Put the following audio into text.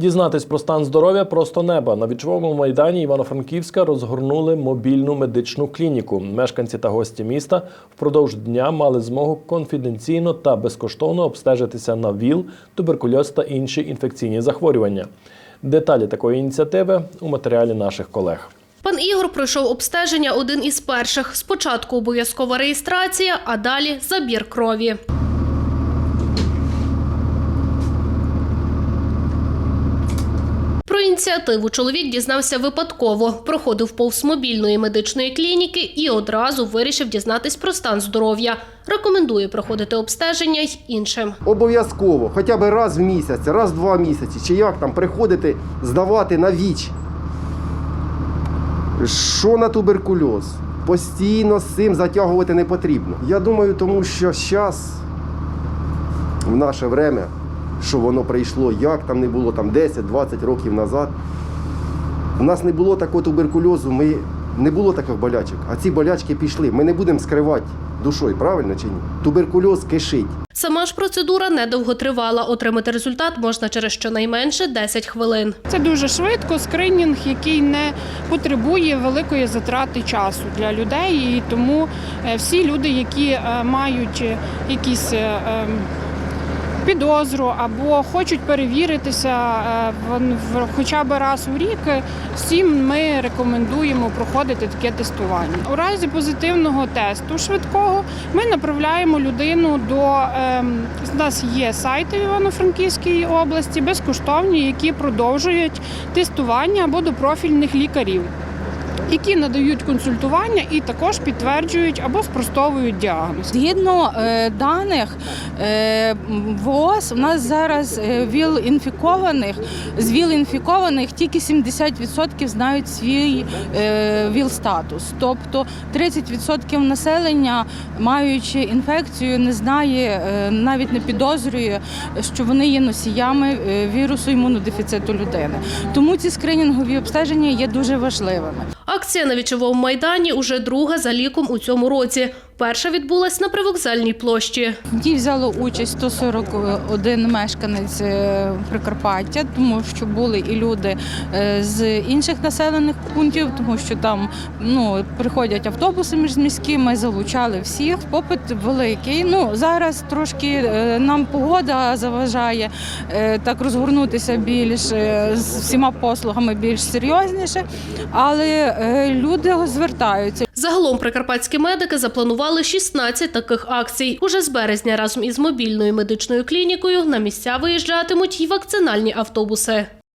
Дізнатись про стан здоров'я просто неба. На вічовому майдані Івано-Франківська розгорнули мобільну медичну клініку. Мешканці та гості міста впродовж дня мали змогу конфіденційно та безкоштовно обстежитися на ВІЛ, туберкульоз та інші інфекційні захворювання. Деталі такої ініціативи у матеріалі наших колег. Пан Ігор пройшов обстеження один із перших. Спочатку обов'язкова реєстрація, а далі забір крові. Про ініціативу чоловік дізнався випадково. Проходив повз мобільної медичної клініки і одразу вирішив дізнатись про стан здоров'я. Рекомендує проходити обстеження й іншим. Обов'язково, хоча б раз в місяць, раз в два місяці, чи як там приходити, здавати на віч. Що на туберкульоз? Постійно з цим затягувати не потрібно. Я думаю, тому що зараз, в наше время, що воно прийшло, як там не було там 10-20 років назад, у нас не було такого туберкульозу, ми, не було таких болячок. А ці болячки пішли. Ми не будемо скривати душою, правильно чи ні? Туберкульоз кишить. Сама ж процедура недовго тривала. Отримати результат можна через щонайменше 10 хвилин. Це дуже швидко, скринінг, який не потребує великої затрати часу для людей. І тому е, всі люди, які е, мають е, якісь ем, підозру або хочуть перевіритися е, хоча б раз у рік, всім ми рекомендуємо проходити таке тестування. У разі позитивного тесту швидкого ми направляємо людину до ем, у нас є сайти в Івано-Франківській області безкоштовні, які продовжують тестування або до профільних лікарів. Які надають консультування і також підтверджують або спростовують діагноз. Згідно е, даних е, ВООЗ, у нас зараз е, ВІЛ-інфікованих, з ВІЛ-інфікованих тільки 70% знають свій е, ВІЛ-статус. Тобто 30% населення, маючи інфекцію, не знає, е, навіть не підозрює, що вони є носіями е, вірусу імунодефіциту людини. Тому ці скринінгові обстеження є дуже важливими. Акція на вічовому майдані уже друга за ліком у цьому році. Перша відбулась на привокзальній площі. В ній взяло участь 141 мешканець е, Прикарпаття, тому що були і люди е, з інших населених пунктів, тому що там ну, приходять автобуси міжміськими, залучали всіх. Попит великий. Ну зараз трошки е, нам погода заважає так розгорнутися більш з всіма послугами більш серйозніше, але люди звертаються. Загалом прикарпатські медики запланували 16 таких акцій. Уже з березня разом із мобільною медичною клінікою на місця виїжджатимуть й вакцинальні автобуси.